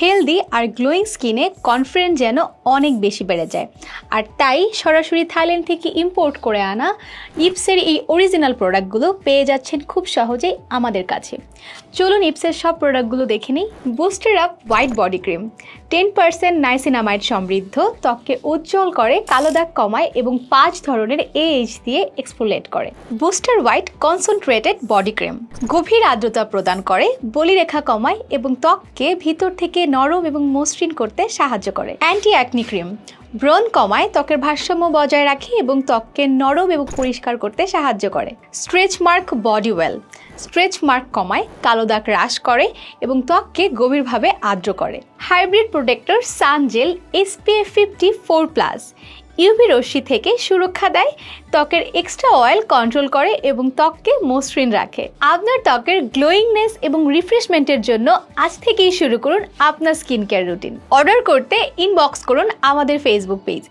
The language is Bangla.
হেলদি আর গ্লোয়িং স্কিনে কনফিডেন্স যেন অনেক বেশি বেড়ে যায়। আর তাই সরাসরি থাইল্যান্ড থেকে ইম্পোর্ট করে আনা ইপসের এই অরিজিনাল প্রোডাক্টগুলো পেয়ে যাচ্ছেন খুব সহজেই আমাদের কাছে। চলুন ইপসের সব প্রোডাক্টগুলো দেখে নিই। Booster up white body cream ten percent niacinamide সমৃদ্ধ, ত্বককে উজ্জ্বল করে, কালো দাগ কমায় এবং পাঁচ ধরনের এএইচ দিয়ে এক্সফোলেট করে। Booster white concentrated body cream গভীর আর্দ্রতা প্রদান করে, বলিরেখা কমায় এবং ত্বককে ভিতর থেকে নরম এবং মসৃণ করতে সাহায্য করে। Anti acne cream. ব্রণ কমায়, ত্বকের ভারসাম্য বজায় রাখে এবং ত্বককে নরম এবং পরিষ্কার করতে সাহায্য করে। Stretch mark body oil. Stretch mark কমায়, কালো দাগ হ্রাস করে এবং ত্বককে গভীরভাবে আর্দ্র করে। Hybrid protector sun gel SPF fifty four plus. UV রশ্মি থেকে সুরক্ষা দেয়, ত্বকের এক্সট্রা অয়েল কন্ট্রোল করে এবং ত্বককে মসৃণ রাখে। আপনার ত্বকের গ্লোয়িংনেস এবং রিফ্রেশমেন্টের জন্য আজ থেকেই শুরু করুন আপনার স্কিন কেয়ার রুটিন অর্ডার করতে ইনবক্স করুন আমাদের ফেসবুক পেজ